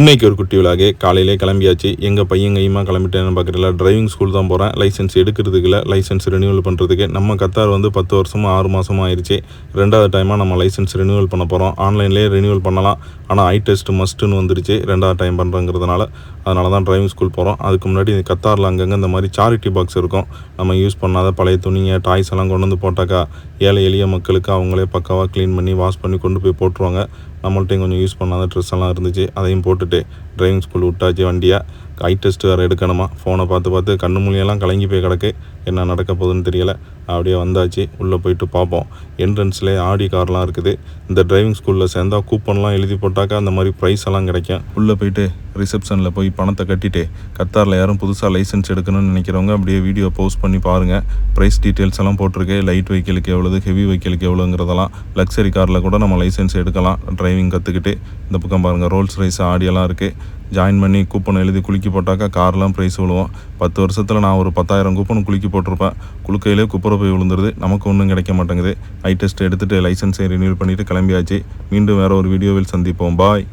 இன்னைக்கு ஒரு குட்டி விழாகே காலையிலே கிளம்பியாச்சு. எங்கள் பையன் கையுமா கிளம்பிட்டேன்னு பார்க்குறல டிரைவிங் ஸ்கூல் தான் போகிறேன் லைசன்ஸ் எடுக்கிறதுக்கு இல்லை லைசன்ஸ் ரினியூவல் பண்ணுறதுக்கு நம்ம கத்தார் வந்து பத்து வருஷமாக ஆறு மாதமாக ஆயிடுச்சு ரெண்டாவது டைமாக நம்ம லைசன்ஸ் ரினியூவல் பண்ண போகிறோம் ஆன்லைன்லேயே ரினியூவல் பண்ணலாம். ஆனால் ஐ டெஸ்ட் மஸ்ட்டுன்னு வந்துருச்சு. ரெண்டாவது டைம் பண்ணுறங்கிறதுனால அதனால தான் டிரைவிங் ஸ்கூல் போகிறோம் அதுக்கு முன்னாடி கத்தாரில் அங்கங்கே இந்த மாதிரி சாரிட்டி பாக்ஸ் இருக்கும். நம்ம யூஸ் பண்ணாத பழைய துணிங்க டாய்ஸ் எல்லாம் கொண்டு வந்து போட்டாக்கா ஏழை எளிய மக்களுக்கு அவங்களே பக்காவாக க்ளீன் பண்ணி வாஷ் பண்ணி கொண்டு போய் போட்டுருவாங்க. நம்மள்ட்டையும் கொஞ்சம் யூஸ் பண்ணாத ட்ரெஸ் எல்லாம் இருந்துச்சு. அதையும் போட்டு today டிரைவிங் ஸ்கூல் விட்டாச்சு வண்டியாக ஐ டெஸ்ட் வேறு எடுக்கணுமா? ஃபோனை பார்த்து பார்த்து கண்ணு மூலியெல்லாம் கலங்கி போய் கிடக்கு. என்ன நடக்க போகுதுன்னு தெரியலை. அப்படியே வந்தாச்சு. உள்ளே போயிட்டு பார்ப்போம். என்ட்ரன்ஸ்லேயே ஆடி கார்லாம் இருக்குது. இந்த டிரைவிங் ஸ்கூலில் சேர்ந்தால் கூப்பன்லாம் எழுதி போட்டாக்கா அந்த மாதிரி ப்ரைஸ் எல்லாம் கிடைக்கும். உள்ளே போயிட்டு ரிசப்ஷனில் போய் பணத்தை கட்டிட்டு கத்தாரில் யாரும் புதுசாக லைசன்ஸ் எடுக்கணும்னு நினைக்கிறவங்க அப்படியே வீடியோ போஸ்ட் பண்ணி பாருங்கள் ப்ரைஸ் டீட்டெயில்ஸ் எல்லாம் போட்டிருக்கு. லைட் வெஹிக்கிளுக்கு எவ்வளோது ஹெவி வெஹிக்கிளுக்கு எவ்வளோங்கிறதெல்லாம் லக்ஸரி காரில் கூட நம்ம லைசன்ஸ் எடுக்கலாம். டிரைவிங் கற்றுக்கிட்டு இந்த பக்கம் பாருங்கள் ரோல்ஸ் ரைஸ் ஆடியெல்லாம் இருக்குது ஜாயின் பண்ணி கூப்பன் எழுதி குலுக்கி போட்டாக்கா கார்லாம் ப்ரைஸ் விழுவோம். பத்து வருஷத்தில் நான் ஒரு பத்தாயிரம் கூப்பன் குலுக்கி போட்டிருப்பேன். குலுக்கையிலே குப்புற போய் விழுந்துருது. நமக்கு ஒன்றும் கிடைக்க மாட்டேங்குது. ஐ டெஸ்ட் எடுத்துகிட்டு லைசன்ஸை ரினியூவல் பண்ணிவிட்டு கிளம்பியாச்சு. மீண்டும் வேறு ஒரு வீடியோவில் சந்திப்போம். பாய்